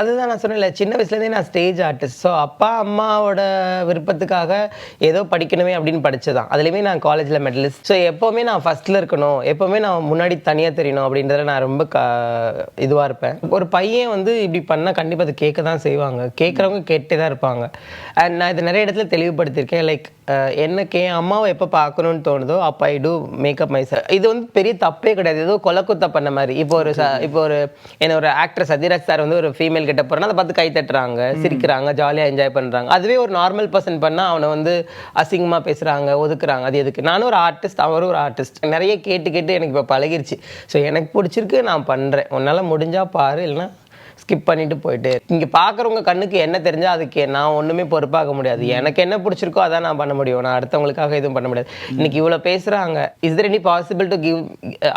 அதுதான் நான் சொன்னேன்ல சின்ன வயசுலேருந்தே நான் ஸ்டேஜ் ஆர்டிஸ்ட் ஸோ அப்பா அம்மாவோட விருப்பத்துக்காக ஏதோ படிக்கணுமே அப்படின்னு படித்ததான் அதுலேயுமே நான் காலேஜில் மெடலிஸ்ட் ஸோ எப்போவுமே நான் ஃபஸ்ட்டில் இருக்கணும். எப்போவுமே நான் முன்னாடி தனியாக தெரியணும் அப்படின்றத நான் ரொம்ப க இதுவாக இருப்பேன். ஒரு பையன் வந்து இப்படி பண்ணால் கண்டிப்பாக அது கேட்க தான் செய்வாங்க. கேட்குறவங்க கேட்டே தான் இருப்பாங்க. அண்ட் நான் இது நிறைய இடத்துல தெளிவுபடுத்தியிருக்கேன். லைக் எனக்கு என் அம்மாவை எப்போ பார்க்கணும்னு தோணுதோ அப்போ ஐ டூ மேக்கப் மை இது வந்து பெரிய தப்பே கிடையாது. ஏதோ கொலக்குத்த பண்ண மாதிரி. இப்போ ஒரு இப்போ ஒரு என்ன ஒரு ஆக்டர் சத்யராஜ் சார் வந்து ஒரு ஃபீமேல் கிட்ட போறேன்னா அதை பார்த்து கை தட்டுறாங்க. சிரிக்கிறாங்க ஜாலியாக என்ஜாய் பண்றாங்க. அதுவே ஒரு நார்மல் பர்சன் பண்ணா அவனை வந்து அசிங்கமா பேசுறாங்க ஒதுக்குறாங்க. அது எதுக்கு? நானும் ஒரு ஆர்டிஸ்ட் அவரும் ஒரு ஆர்டிஸ்ட் நிறைய கேட்டு கேட்டு எனக்கு இப்போ பழகிருச்சு. ஸோ எனக்கு பிடிச்சிருக்கு நான் பண்றேன். உன்னால முடிஞ்சா பாரு இல்லைன்னா ஸ்கிப் பண்ணிட்டு போயிட்டு. இங்கே பார்க்குறவங்க கண்ணுக்கு என்ன தெரிஞ்சால் அதுக்கு நான் ஒன்றுமே பொறுப்பாக முடியாது. எனக்கு என்ன பிடிச்சிருக்கோ அதான் நான் பண்ண முடியும். நான் அடுத்தவங்களுக்காக எதுவும் பண்ண முடியாது. இன்னைக்கு இவ்வளோ பேசுகிறாங்க is there any possible to give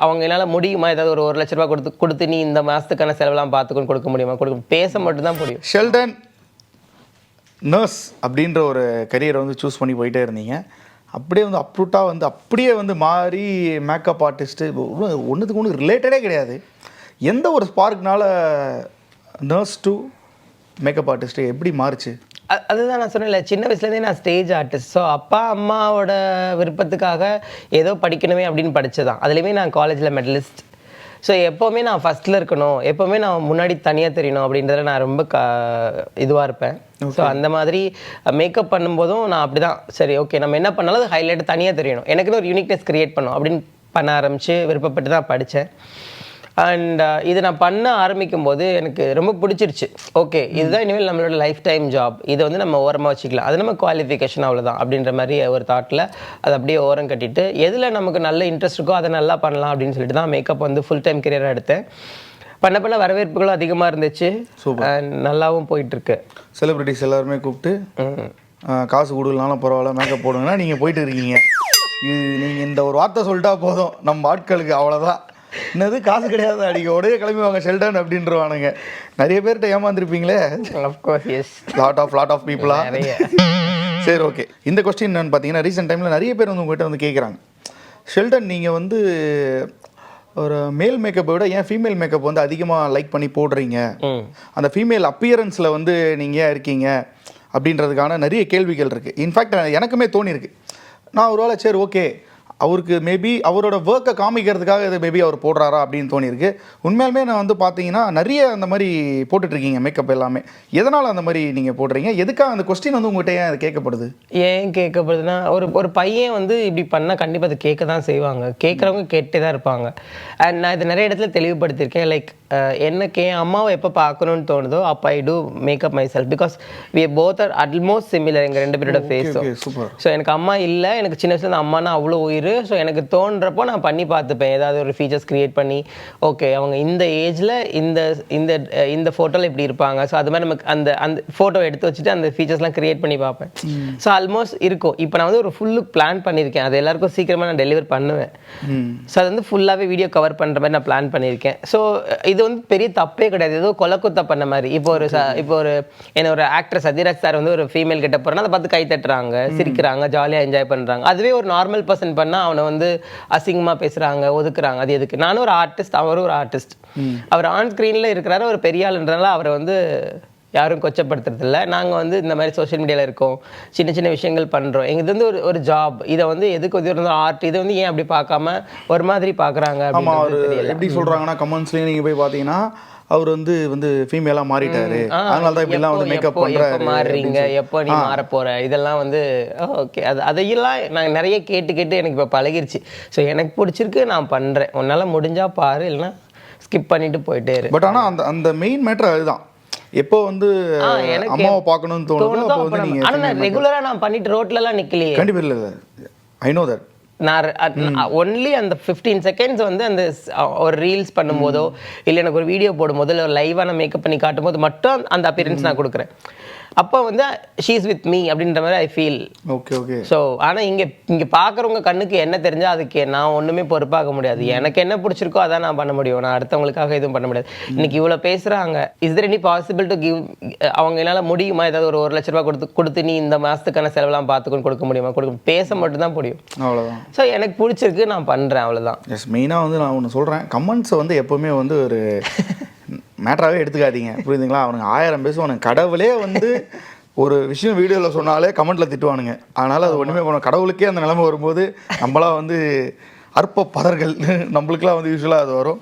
அவங்க என்னால் முடியுமா? ஏதாவது ஒரு ஒரு லட்ச ரூபாய் கொடுத்து கொடுத்து நீ இந்த மாதத்துக்கான செலவெல்லாம் பார்த்துக்கொண்டு கொடுக்க முடியுமா? கொடுக்க பேச மட்டும்தான் முடியும் ஷெல்டன் நர்ஸ் அப்படின்ற ஒரு கரியரை வந்து சூஸ் பண்ணி போயிட்டே இருந்தீங்க. அப்படியே வந்து அப்ரூட்டாக வந்து அப்படியே வந்து மாறி மேக்கப் ஆர்டிஸ்ட்டு ஒன்றுத்துக்கு ஒன்று ரிலேட்டடே கிடையாது. எந்த ஒரு ஸ்பார்க்னால நர்ஸ் டு மேக்கப் ஆர்டிஸ்ட்டு எப்படி மாறுச்சு? அதுதான் நான் சொன்னேன்ல சின்ன வயசுலேருந்தே நான் ஸ்டேஜ் ஆர்டிஸ்ட் ஸோ அப்பா அம்மாவோட விருப்பத்துக்காக ஏதோ படிக்கணுமே அப்படின்னு படிச்சதான் அதுலேயுமே நான் காலேஜில் மெடலிஸ்ட் ஸோ எப்போவுமே நான் ஃபஸ்ட்டில் இருக்கணும். எப்போவுமே நான் முன்னாடி தனியாக தெரியணும் அப்படின்றதுல நான் ரொம்ப க இதுவாக இருப்பேன். ஸோ அந்த மாதிரி மேக்கப் பண்ணும்போதும் நான் அப்படி தான் சரி ஓகே நம்ம என்ன பண்ணாலும் அது ஹைலைட் தனியாக தெரியணும். எனக்குன்னு ஒரு யூனிக்னஸ் கிரியேட் பண்ணும் அப்படின்னு பண்ண ஆரம்பித்து விருப்பப்பட்டு தான் படித்தேன் அண்ட் இது நான் பண்ண ஆரம்பிக்கும் போது எனக்கு ரொம்ப பிடிச்சிருச்சு. ஓகே இதுதான் இனிமேல் நம்மளோட லைஃப் டைம் ஜாப் இதை வந்து நம்ம ஓரமாக வச்சுக்கலாம். அது நம்ம குவாலிஃபிகேஷன் அவ்வளோதான் அப்படின்ற மாதிரி ஒரு தாட்டில் அதை அப்படியே ஓரம் கட்டிட்டு எதில் நமக்கு நல்ல இன்ட்ரெஸ்ட் இருக்கோ அதை நல்லா பண்ணலாம் அப்படின்னு சொல்லிட்டு தான் மேக்கப் வந்து ஃபுல் டைம் கெரியராக எடுத்தேன். பண்ண பண்ண வரவேற்புகளும் அதிகமாக இருந்துச்சு. நல்லாவும் போயிட்டு இருக்கு செலிப்ரிட்டிஸ் எல்லாருமே கூப்பிட்டு காசு கொடுக்கலனாலும் பரவாயில்ல மேக்கப் போடுங்கன்னா நீங்கள் போயிட்டு இருக்கீங்க. இது நீங்கள் இந்த ஒரு வார்த்தை சொல்லிட்டா போதும். நம்ம ஆட்களுக்கு அவ்வளோதான் என்னது காசு கிடையாது? அடிக்க உடனே கிளம்பி வாங்க ஷெல்டன் அப்படின்றவானுங்க. நிறைய பேர்கிட்ட ஏமாந்துருப்பீங்களே? லாட் ஆஃப் லாட் ஆஃப் பீப்புளா சரி ஓகே இந்த கொஸ்டின் என்னன்னு பார்த்தீங்கன்னா ரீசெண்ட் டைமில் நிறைய பேர் வந்து உங்ககிட்ட வந்து கேட்குறாங்க ஷெல்டன் நீங்கள் வந்து ஒரு மேல் மேக்கப்பை விட ஏன் ஃபீமேல் மேக்கப் வந்து அதிகமாக லைக் பண்ணி போடுறீங்க? அந்த ஃபீமேல் அப்பியரன்ஸில் வந்து நீங்கள் ஏன் இருக்கீங்க? அப்படின்றதுக்கான நிறைய கேள்விகள் இருக்குது இன்ஃபேக்ட் எனக்குமே தோணியிருக்கு. நான் ஒரு வேளை சரி ஓகே அவருக்கு மேபி அவரோட ஒர்க்கை காமிக்கிறதுக்காக இது மேபி அவர் போடுறாரா அப்படின்னு தோணியிருக்கு. உண்மையாலுமே நான் வந்து பார்த்தீங்கன்னா நிறைய அந்த மாதிரி போட்டுட்ருக்கீங்க மேக்கப் எல்லாமே. எதனால் அந்த மாதிரி நீங்கள் போடுறீங்க? எதுக்காக அந்த கொஸ்டின் வந்து உங்கள்கிட்ட ஏன் அது கேட்கப்படுது? ஏன் கேட்கப்படுதுன்னா ஒரு ஒரு பையன் வந்து இப்படி பண்ணால் கண்டிப்பாக அது கேட்க தான் செய்வாங்க. கேட்குறவங்க கேட்டே தான் இருப்பாங்க. அண்ட் நான் இது நிறைய இடத்துல தெளிவுபடுத்தியிருக்கேன். லைக் எனக்கு என் அம்மாவை எப்போ பார்க்கணும்னு தோணுதோ அப்போ I do makeup myself because we both are almost similar எங்கள் ரெண்டு பேரோட ஃபேஸும் ஸோ எனக்கு அம்மா இல்லை. எனக்கு சின்ன வயசுல அம்மானா அவ்வளோ உயிர் ஸோ எனக்கு தோன்றப்போ நான் பண்ணி பார்த்துப்பேன். ஏதாவது ஒரு ஃபீச்சர்ஸ் கிரியேட் பண்ணி ஓகே அவங்க இந்த ஏஜில் இந்த இந்த இந்த ஃபோட்டோவில் இப்படி இருப்பாங்க. ஸோ அது மாதிரி நமக்கு அந்த அந்த ஃபோட்டோ எடுத்து வச்சுட்டு அந்த ஃபீச்சர்ஸ்லாம் கிரியேட் பண்ணி பார்ப்பேன். ஸோ ஆல்மோஸ்ட் இருக்கும். இப்போ நான் வந்து ஒரு ஃபுல்லு பிளான் பண்ணியிருக்கேன். அது எல்லாருக்கும் சீக்கிரமாக நான் டெலிவர் பண்ணுவேன். ஸோ அது வந்து ஃபுல்லாகவே வீடியோ கவர் பண்ணுற மாதிரி நான் பிளான் பண்ணியிருக்கேன். ஸோ இது வந்து பெரிய தப்பே கிடையாது. ஏதோ கொலக்குத்த பண்ண மாதிரி. இப்போ ஒரு இப்போ ஒரு என்ன ஒரு ஆக்டர் சத்யராஜ் சார் வந்து ஒரு ஃபீமேல் கிட்ட போறேன்னா அதை பார்த்து கை தட்டுறாங்க சிரிக்கிறாங்க ஜாலியாக என்ஜாய் பண்றாங்க. அதுவே ஒரு நார்மல் பர்சன் பண்ணா அவனை வந்து அசிங்கமா பேசுறாங்க ஒதுக்குறாங்க. அது எதுக்கு? நானும் ஒரு ஆர்டிஸ்ட் அவரும் ஒரு ஆர்டிஸ்ட் அவர் ஆன் ஸ்க்ரீனில் இருக்கிறாரு ஒரு பெரிய ஆளுன்றனால அவரை வந்து யாரும் கொச்சப்படுத்துறது இல்ல. நாங்க வந்து இந்த மாதிரி சோஷியல் மீடியால இருக்கோம் சின்ன சின்ன விஷயங்கள் பண்றோம். எங்க இது வந்து ஒரு ஒரு ஜாப் இதை வந்து எதுக்கு வந்து ஆர்ட் இதை வந்து ஏன் அப்படி பார்க்காம ஒரு மாதிரி பார்க்கறாங்க ஆமாம் எப்படி சொல்கிறாங்கன்னா கமெண்ட்ஸ்லேயே நீங்கள் போய் பார்த்தீங்கன்னா அவர் வந்து வந்து ஃபீமேலாக மாறிட்டாரு. அதனால தான் இப்படிலாம் வந்து மேக்கப் பண்ணுறாரு மாறுறீங்க? எப்போ நீ மாற போற இதெல்லாம் வந்து ஓகே அது அதையெல்லாம் நான் நிறைய கேட்டு கேட்டு எனக்கு இப்போ பழகிருச்சு. ஸோ எனக்கு பிடிச்சிருக்கு நான் பண்றேன். உன்னால முடிஞ்சா பாரு இல்லைன்னா ஸ்கிப் பண்ணிட்டு போயிட்டே இரு. பட் ஆனால் அந்த அந்த மெயின் மேட்ரு அதுதான். எப்போ வந்து அம்மாவை பார்க்கணும்னு தோணுதோ அப்போ வந்து நீங்கள் ஆனா நான் ரெகுலரா நான் பண்ணிட்டு ரோட்ல எல்லாம் நிக்கலையே. கண்டிப்பாக இல்லை ஐ நோ தட் நான் ஒன்லி அந்த ஃபிஃப்டீன் செகண்ட்ஸ் வந்து அந்த ஒரு ரீல்ஸ் பண்ணும்போதோ இல்லை எனக்கு ஒரு வீடியோ போடும்போதோ இல்லை லைவாக நான் மேக்கப் பண்ணி காட்டும்போது மட்டும் அந்த அப்பியரன்ஸ் நான் கொடுக்குறேன். அப்போ வந்து ஷீஸ் வித் மீ அப்படின்ற மாதிரி I feel okay okay so ஆனால் இங்கே இங்கே பார்க்குறவங்க கண்ணுக்கு என்ன தெரிஞ்சா அதுக்கு நான் ஒன்றுமே பொறுப்பாக முடியாது. எனக்கு என்ன பிடிச்சிருக்கோ அதான் நான் பண்ண முடியும். நான் அடுத்தவங்களுக்காக எதுவும் பண்ண முடியாது. இன்னைக்கு இவ்வளோ பேசுகிறாங்க is there any possible to give அவங்க என்னால் முடியுமா? ஏதாவது ஒரு ஒரு லட்ச ரூபாய் கொடுத்து கொடுத்து நீ இந்த மாதத்துக்கான செலவெல்லாம் பார்த்துக்கொண்டு கொடுக்க முடியுமா? கொடுக்க பேச மட்டும்தான் முடியும். அவ்வளோதான் ஸோ எனக்கு பிடிச்சிருக்கு நான் பண்ணுறேன் அவ்வளோதான் எஸ் மெயினாக வந்து நான் ஒன்று சொல்கிறேன் கமெண்ட்ஸை வந்து எப்போவுமே வந்து ஒரு மேட்டராகவே எடுத்துக்காதீங்க. புரியுதுங்களா? அவனுங்க ஆயிரம் பேசுவானுங்க கடவுளே வந்து ஒரு விஷயம் வீடியோவில் சொன்னாலே கமெண்ட்டில் திட்டுவானுங்க. அதனால் அது ஒன்றுமே பண்ண கடவுளுக்கே அந்த நிலைமை வரும்போது நம்மளாம் வந்து அற்ப பதர்கள் நம்மளுக்கெலாம் வந்து யூஸ்வலாக அது வரும்.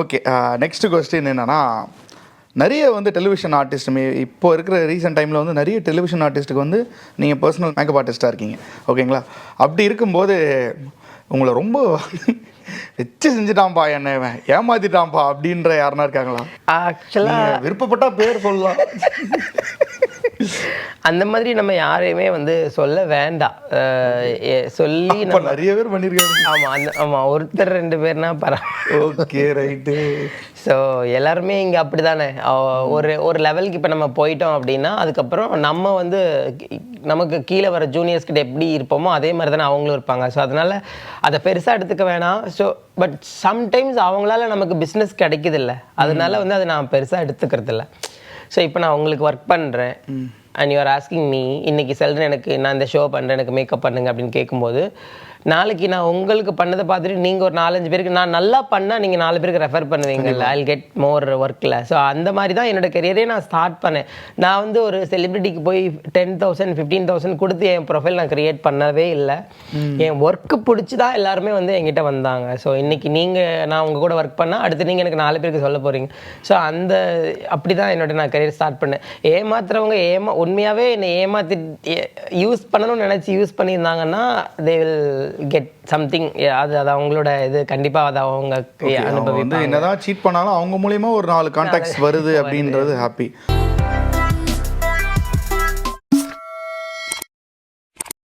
ஓகே நெக்ஸ்ட் கொஸ்டின் என்னென்னா நிறைய வந்து டெலிவிஷன் ஆர்டிஸ்ட்டுமே இப்போ இருக்கிற ரீசெண்ட் டைமில் வந்து நிறைய டெலிவிஷன் ஆர்டிஸ்ட்டுக்கு வந்து நீங்கள் பர்சனல் மேக்கப் ஆர்டிஸ்ட்டாக இருக்கீங்க. ஓகேங்களா அப்படி இருக்கும்போது உங்களை ரொம்ப வச்சு செஞ்சுட்டான்ப்பா என்ன ஏமாத்திட்டான்ப்பா அப்படின்ற யாருனா இருக்காங்களா? ஆக்சுவலாக விருப்பப்பட்டா பேர் சொல்லலாம். அந்த மாதிரி நம்ம யாரையுமே வந்து சொல்ல வேண்டாம். சொல்லி நிறைய பேர் பண்ணியிருக்காங்க ஆமாம் அந்த ஆமாம் ஒருத்தர் ரெண்டு பேர்னா பரவாயில்ல. Okay right. ஸோ எல்லாருமே இங்கே அப்படி தானே ஒரு ஒரு லெவலுக்கு இப்போ நம்ம போயிட்டோம் அப்படின்னா அதுக்கப்புறம் நம்ம வந்து நமக்கு கீழே வர ஜூனியர்ஸ் கிட்ட எப்படி இருப்போமோ அதே மாதிரி தானே அவங்களும் இருப்பாங்க. ஸோ அதனால அதை பெருசாக எடுத்துக்க வேணாம். ஸோ பட் சம்டைம்ஸ் அவங்களால நமக்கு பிஸ்னஸ் கிடைக்குது இல்லை அதனால வந்து அதை நான் பெருசாக எடுத்துக்கிறது இல்லை ஸோ இப்போ நான் உங்களுக்கு ஒர்க் பண்ணுறேன் அண்ட் யூஆர் ஆஸ்கிங் மீ இன்னைக்கு செல்றேன் எனக்கு நான் இந்த ஷோ பண்ணுறேன் எனக்கு மேக்கப் பண்ணுங்க அப்படின்னு கேட்கும்போது நாளைக்கு நான் உங்களுக்கு பண்ணதை பார்த்துட்டு நீங்கள் ஒரு நாலஞ்சு பேருக்கு நான் நல்லா பண்ணால் நீங்கள் நாலு பேருக்கு ரெஃபர் பண்ணுவீங்கல்ல? ஐ கெட் மோர் ஒர்க்கில் ஸோ அந்த மாதிரி தான் என்னோட கெரியரே நான் ஸ்டார்ட் பண்ணேன். நான் வந்து ஒரு செலிபிரிட்டிக்கு போய் டென் தௌசண்ட் ஃபிஃப்டீன் தௌசண்ட் கொடுத்து என் ப்ரொஃபைல் நான் கிரியேட் பண்ணவே இல்லை. என் ஒர்க்கு பிடிச்சி தான் எல்லாருமே வந்து என்கிட்ட வந்தாங்க. ஸோ இன்னைக்கு நீங்கள் நான் உங்கள் கூட ஒர்க் பண்ணால் அடுத்து நீங்கள் எனக்கு நாலு பேருக்கு சொல்ல போகிறீங்க ஸோ அந்த அப்படி தான் என்னோட நான் கரியர் ஸ்டார்ட் பண்ணேன். ஏமாத்துறவங்க ஏமா உண்மையாகவே என்னை ஏமாத்தி யூஸ் பண்ணணும்னு நினச்சி யூஸ் பண்ணியிருந்தாங்கன்னா தே வில் கெட் சம்திங் அது அது அவங்களோட இது கண்டிப்பாக அதை அவங்க அவங்க வந்து என்னதான் சீட் பண்ணாலும் அவங்க மூலியமா ஒரு நாலு கான்டாக்ட்ஸ் வருது அப்படின்றது ஹாப்பி